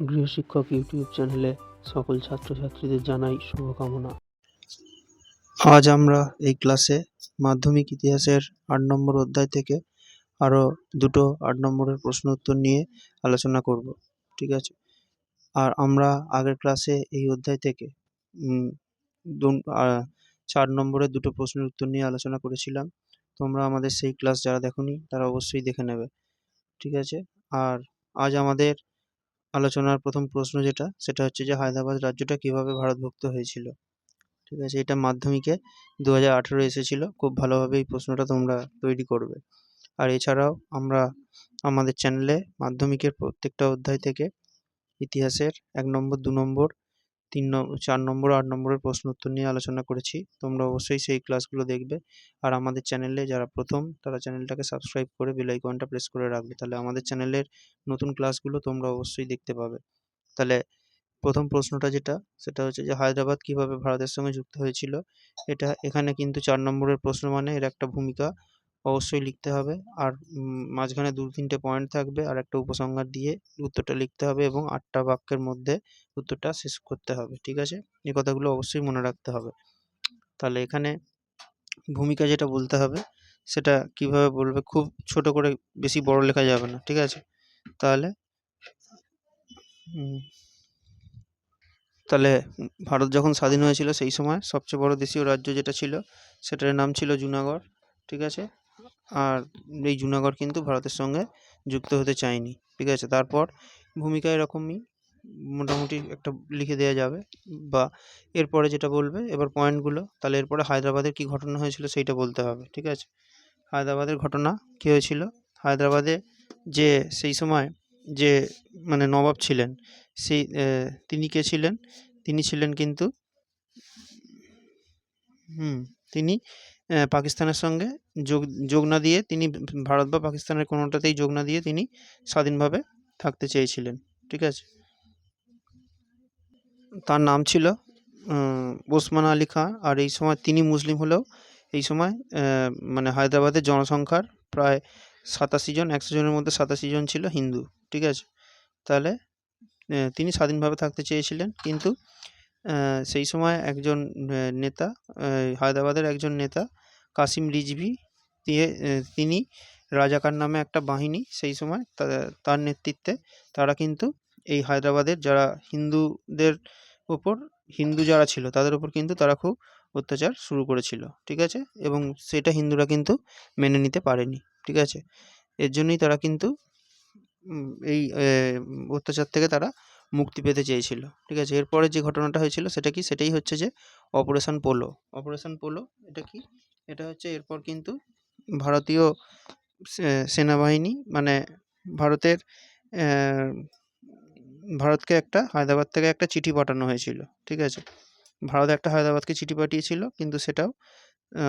গৃহশিক্ষক YouTube চ্যানেলে সকল ছাত্রছাত্রীদের জানাই শুভকামনা। আজ আমরা এই ক্লাসে মাধ্যমিক ইতিহাসের আট নম্বর অধ্যায় থেকে আরও দুটো আট নম্বরের প্রশ্ন উত্তর নিয়ে আলোচনা করব, ঠিক আছে? আর আমরা আগের ক্লাসে এই অধ্যায় থেকে চার নম্বরের দুটো প্রশ্নের উত্তর নিয়ে আলোচনা করেছিলাম। তোমরা আমাদের সেই ক্লাস যারা দেখোনি তারা অবশ্যই দেখে নেবে, ঠিক আছে? আর আজ আমাদের আলোচনার প্রথম প্রশ্ন যেটা, সেটা হচ্ছে যে হায়দ্রাবাদ রাজ্যটা কীভাবে ভারতভুক্ত হয়েছিল? ঠিক আছে, এটা মাধ্যমিকে দু হাজার আঠেরো এসেছিল, খুব ভালোভাবে এই প্রশ্নটা তোমরা তৈরি করবে। আর এছাড়াও আমরা আমাদের চ্যানেলে মাধ্যমিকের প্রত্যেকটা অধ্যায় থেকে ইতিহাসের এক নম্বর, দু নম্বর তিন নম্বর চার নম্বর, আট নম্বরের প্রশ্ন উত্তর নিয়ে আলোচনা করেছি। তোমরা অবশ্যই সেই ক্লাসগুলো দেখবে। আর আমাদের চ্যানেলে যারা প্রথম, তারা চ্যানেলটাকে সাবস্ক্রাইব করে বেল আইকনটা প্রেস করে রাখবে। তাহলে আমাদের চ্যানেলের নতুন ক্লাসগুলো তোমরা অবশ্যই দেখতে পাবে। তাহলে প্রথম প্রশ্নটা যেটা, সেটা হচ্ছে যে হায়দ্রাবাদ কীভাবে ভারতের সঙ্গে যুক্ত হয়েছিল? এটা এখানে কিন্তু চার নম্বরের প্রশ্ন মানে এর একটা ভূমিকা। অবশ্যই লিখতে হবে। আর মাঝখানে দু তিনটে পয়েন্ট থাকবে আর একটা উপসংহার দিয়ে উত্তরটা লিখতে হবে এবং আটটা বাক্যের মধ্যে উত্তরটা শেষ করতে হবে, ঠিক আছে? এই কথাগুলো অবশ্যই মনে রাখতে হবে। তাহলে এখানে ভূমিকা যেটা বলতে হবে, সেটা কীভাবে বলবে? খুব ছোট করে বেশি বড় লেখা যাবে না, ঠিক আছে? তাহলে তাহলে ভারত যখন স্বাধীন হয়েছিল সেই সময় সবচেয়ে বড় দেশীয় রাজ্য যেটা ছিল, সেটার নাম ছিল জুনাগড়, ঠিক আছে? আর এই জুনাগড় কিন্তু ভারতের সঙ্গে যুক্ত হতে চায়নি, ঠিক আছে? তারপর ভূমিকা এরকমই, মোটামুটি একটা লিখে দেওয়া যাবে, বা এরপরে যেটা বলবে, এবার পয়েন্টগুলো তাহলে এরপরে হায়দ্রাবাদের কী ঘটনা হয়েছিল সেইটা বলতে হবে, ঠিক আছে? হায়দ্রাবাদের ঘটনা কী হয়েছিল? হায়দ্রাবাদে যে, সেই সময় যে মানে নবাব ছিলেন, সেই তিনি কে ছিলেন? তিনি ছিলেন কিন্তু, হুম, তিনি পাকিস্তানের সঙ্গে যোগ যোগ না দিয়ে তিনি ভারত বা পাকিস্তানের কোনোটাতেই যোগ না দিয়ে তিনি স্বাধীনভাবে থাকতে চেয়েছিলেন, ঠিক আছে? তার নাম ছিল ওসমান আলী খাঁ আর এই সময় তিনি মুসলিম হলেও এই সময় মানে হায়দ্রাবাদের জনসংখ্যার প্রায় সাতাশি জন, একশো জনের মধ্যে সাতাশি জন ছিল হিন্দু, ঠিক আছে? তাহলে তিনি স্বাধীনভাবে থাকতে চেয়েছিলেন, কিন্তু সেই সময় একজন নেতা হায়দ্রাবাদের একজন নেতা, কাসিম রিজভি তিনি রাজাকার নামে একটা বাহিনী সেই সময় তার নেতৃত্বে, তারা কিন্তু এই হায়দ্রাবাদের যারা হিন্দুদের ওপর, হিন্দু যারা ছিল তাদের ওপর কিন্তু তারা খুব অত্যাচার শুরু করেছিল, ঠিক আছে? এবং সেটা হিন্দুরা কিন্তু মেনে নিতে পারেনি, ঠিক আছে? এর জন্যই তারা কিন্তু এই অত্যাচার থেকে তারা মুক্তি পেতে চেয়েছিল, ঠিক আছে? এরপরে যে ঘটনাটা হয়েছিল সেটা কি? সেটাই হচ্ছে যে অপারেশন পোলো অপারেশন পোলো এটা কি? এটা হচ্ছে এরপর কিন্তু ভারতীয় সেনাবাহিনী মানে ভারতের ভারতকে একটা, হায়দ্রাবাদ থেকে একটা চিঠি পাঠানো হয়েছিল, ঠিক আছে? ভারত একটা হায়দ্রাবাদকে চিঠি পাঠিয়েছিল, কিন্তু সেটাও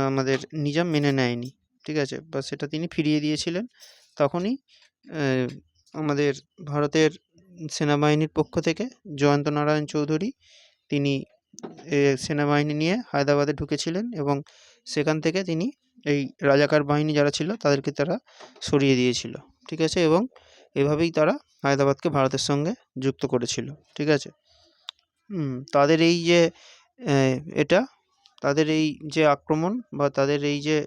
আমাদের নিজাম মেনে নেয়নি, ঠিক আছে? বা সেটা তিনি ফিরিয়ে দিয়েছিলেন, তখনই আমাদের ভারতের সেনাবাহিনীর পক্ষ থেকে জয়ন্ত নারায়ণ চৌধুরী, তিনি সেনাবাহিনী নিয়ে হায়দ্রাবাদে ঢুকেছিলেন এবং সেখান থেকে তিনি এই রাজাকার বাহিনী যারা ছিল তাদেরকে তারা সরিয়ে দিয়েছিল, ঠিক আছে? এবং এভাবেই তারা হায়দ্রাবাদকে ভারতের সঙ্গে যুক্ত করেছিল, ঠিক আছে? তাদের এই যে এটা, তাদের এই যে আক্রমণ বা তাদের এই যে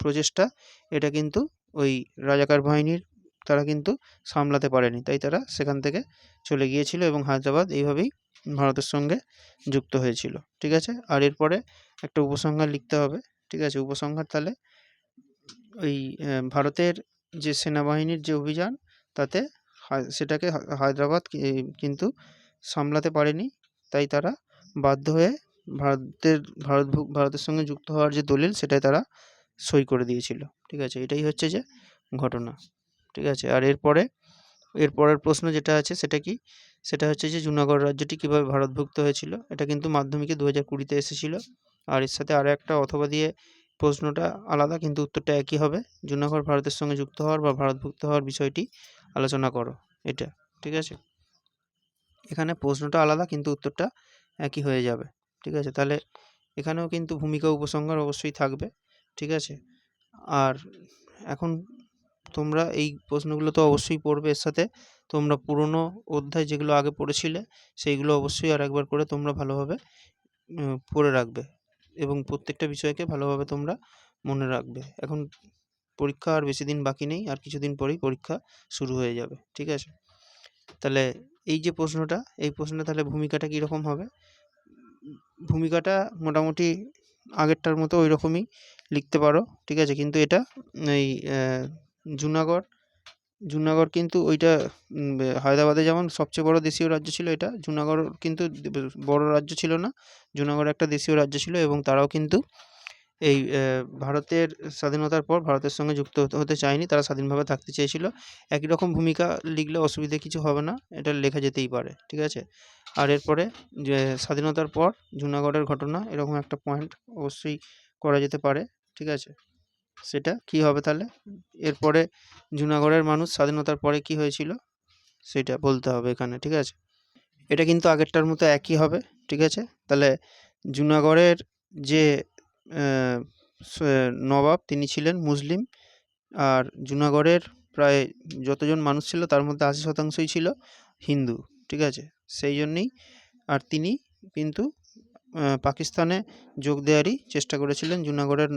প্রচেষ্টা, এটা কিন্তু ওই রাজাকার বাহিনীর তারা কিন্তু সামলাতে পারেনি। তাই তারা সেখান থেকে চলে গিয়েছিল এবং হায়দ্রাবাদ এইভাবেই ভারতের সঙ্গে যুক্ত হয়েছিল। ঠিক আছে? আর এরপরে একটা উপসংহার লিখতে হবে। ঠিক আছে? উপসংহার তাহলে ওই ভারতের যে সেনাবাহিনীর যে অভিযান, তাতে সেটাকে হায়দ্রাবাদ কিন্তু সামলাতে পারেনি। তাই তারা বাধ্য হয়ে ভারতের, ভারত ভারতের সঙ্গে যুক্ত হওয়ার যে দলিল, সেটাই তারা সই করে দিয়েছিল। ঠিক আছে? এটাই হচ্ছে যে ঘটনা। ঠিক আছে? আর এরপরে? এরপরের প্রশ্ন যেটা আছে সেটা কি? সেটা হচ্ছে যে জুনাগড় রাজ্যটি কীভাবে ভারতভুক্ত হয়েছিল? এটা কিন্তু মাধ্যমিকে দু হাজার কুড়িতে এসেছিল। আর এর সাথে আরও একটা অথবা দিয়ে প্রশ্নটা আলাদা, কিন্তু উত্তরটা একই হবে। জুনাগড় ভারতের সঙ্গে যুক্ত হওয়ার বা ভারতভুক্ত হওয়ার বিষয়টি আলোচনা করো, এটা, ঠিক আছে? এখানে প্রশ্নটা আলাদা, কিন্তু উত্তরটা একই হয়ে যাবে, ঠিক আছে? তাহলে এখানেও কিন্তু ভূমিকা উপসংহার অবশ্যই থাকবে, ঠিক আছে? আর এখন তোমরা এই প্রশ্নগুলো তো অবশ্যই পড়বে এর সাথে। তোমরা পুরনো অধ্যায় যেগুলো আগে পড়েছিলে, সেইগুলো অবশ্যই আর একবার করে তোমরা ভালোভাবে পড়ে রাখবে এবং প্রত্যেকটা বিষয়কে ভালোভাবে তোমরা মনে রাখবে। এখন পরীক্ষা আর বেশি দিন বাকি নেই, আর কিছুদিন পরেই পরীক্ষা শুরু হয়ে যাবে, ঠিক আছে? তাহলে এই যে প্রশ্নটা, এই প্রশ্নে তাহলে ভূমিকাটা কীরকম হবে? ভূমিকাটা মোটামুটি আগেরটার মতো ওই রকমই লিখতে পারো, ঠিক আছে? কিন্তু এটা, এই জুনাগড়। জুনাগড় কিন্তু ওইটা হায়দ্রাবাদে যেমন সবচেয়ে বড় দেশীয় রাজ্য ছিল এটা, জুনাগড় কিন্তু বড় রাজ্য ছিল না। জুনাগড় একটা দেশীয় রাজ্য ছিল এবং তারাও কিন্তু এই ভারতের স্বাধীনতার পর ভারতের সঙ্গে যুক্ত হতে হতে চায়নি, তারা স্বাধীনভাবে থাকতে চেয়েছিল। একই রকম ভূমিকা লিখলে অসুবিধে কিছু হবে না, এটা লেখা যেতেই পারে, ঠিক আছে? আর এরপরে, যে, স্বাধীনতার পর জুনাগড়ের ঘটনা এরকম একটা পয়েন্ট অবশ্যই করা যেতে পারে, ঠিক আছে? সেটা কি হবে তাহলে? এরপরে জুনাগড়ের মানুষ স্বাধীনতার পরে কি হয়েছিল? সেটা বলতে হবে এখানে, ঠিক আছে? এটা কিন্তু আগেরটার মতো একই হবে, ঠিক আছে? তাহলে জুনাগড়ের যে নবাব তিনি ছিলেন মুসলিম আর জুনাগড়ের প্রায় যতজন মানুষ ছিল তার মধ্যে আশি শতাংশই ছিল হিন্দু, ঠিক আছে? সেই জন্যেই আর তিনি কিন্তু পাকিস্তানে যোগ দেওয়ারই চেষ্টা করেছিলেন জুনাগড়ের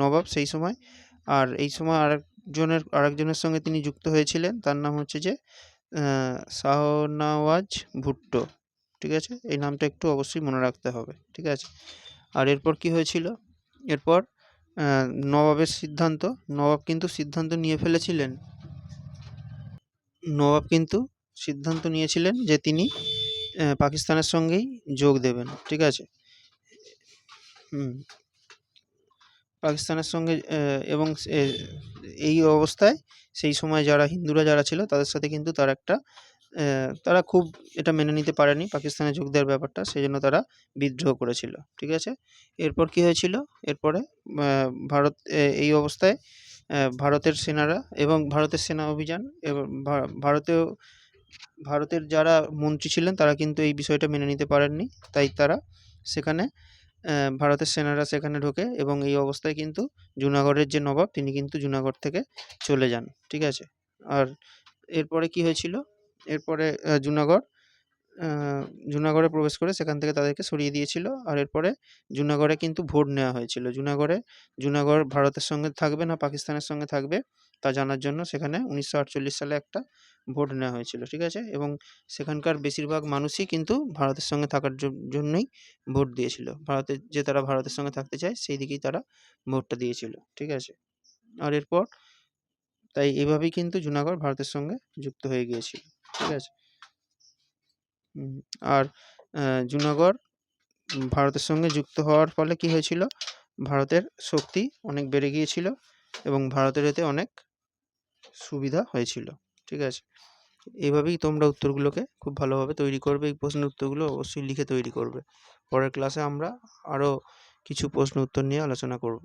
নবাব সেই সময়। আর এই সময় আরেকজনের আরেকজনের সঙ্গে তিনি যুক্ত হয়েছিলেন। তার নাম হচ্ছে যে শাহনওয়াজ ভুট্টো। ঠিক আছে? এই নামটা একটু অবশ্যই মনে রাখতে হবে। ঠিক আছে? আর এরপর কি হয়েছিল? এরপর নবাবের সিদ্ধান্ত। নবাব কিন্তু সিদ্ধান্ত নিয়ে ফেলেছিলেন। নবাব কিন্তু সিদ্ধান্ত নিয়েছিলেন যে তিনি পাকিস্তানের সঙ্গেই যোগ দেবেন, ঠিক আছে? হুম। পাকিস্তানের সঙ্গে এবং এই অবস্থায় সেই সময় যারা হিন্দুরা যারা ছিল, তাদের সাথে কিন্তু তার একটা তারা খুব এটা মেনে নিতে পারেনি পাকিস্তানে যোগ দেওয়ার ব্যাপারটা সেই জন্য তারা বিদ্রোহ করেছিল, ঠিক আছে? এরপর কি হয়েছিল? এরপরে ভারত এই অবস্থায় ভারতের সেনারা এবং ভারতের সেনা অভিযান, এবং ভা- ভারতেও ভারতের যারা মন্ত্রী ছিলেন, তারা কিন্তু এই বিষয়টা মেনে নিতে পারেননি। তাই তারা সেখানে ভারতের সেনারা সেখানে ঢোকে এবং এই অবস্থায় কিন্তু জুনাগড়ের যে নবাব, তিনি কিন্তু জুনাগড় থেকে চলে যান। ঠিক আছে? আর এরপরে কি হয়েছিল? এরপরে জুনাগড় জুনাগড়ে প্রবেশ করে সেখান থেকে তাদেরকে সরিয়ে দিয়েছিল। আর এরপরে জুনাগড়ে কিন্তু ভোট নেওয়া হয়েছিল। জুনাগড়ে, জুনাগড় ভারতের সঙ্গে থাকবে না, পাকিস্তানের সঙ্গে থাকবে তা জানার জন্য সেখানে উনিশশো আটচল্লিশ সালে একটা ভোট নেওয়া হয়েছিল, ঠিক আছে? এবং সেখানকার বেশিরভাগ মানুষই কিন্তু ভারতের সঙ্গে থাকার জন্যই ভোট দিয়েছিল। ভারতের যে তারা ভারতের সঙ্গে থাকতে চায়, সেই দিকেই তারা ভোটটা দিয়েছিল, ঠিক আছে? আর এরপর তাই এভাবেই কিন্তু জুনাগড় ভারতের সঙ্গে যুক্ত হয়ে গিয়েছিল, ঠিক আছে? আর জুনাগড় ভারতের সঙ্গে যুক্ত হওয়ার ফলে কি হয়েছিল? ভারতের শক্তি অনেক বেড়ে গিয়েছিল এবং ভারতের এতে অনেক সুবিধা হয়েছিল। ঠিক আছে? এইভাবেই তোমরা উত্তরগুলোকে খুব ভালোভাবে তৈরি করবে। এই প্রশ্নের উত্তরগুলো অবশ্যই লিখে তৈরি করবে। পরের ক্লাসে আমরা আরও কিছু প্রশ্ন উত্তর নিয়ে আলোচনা করব।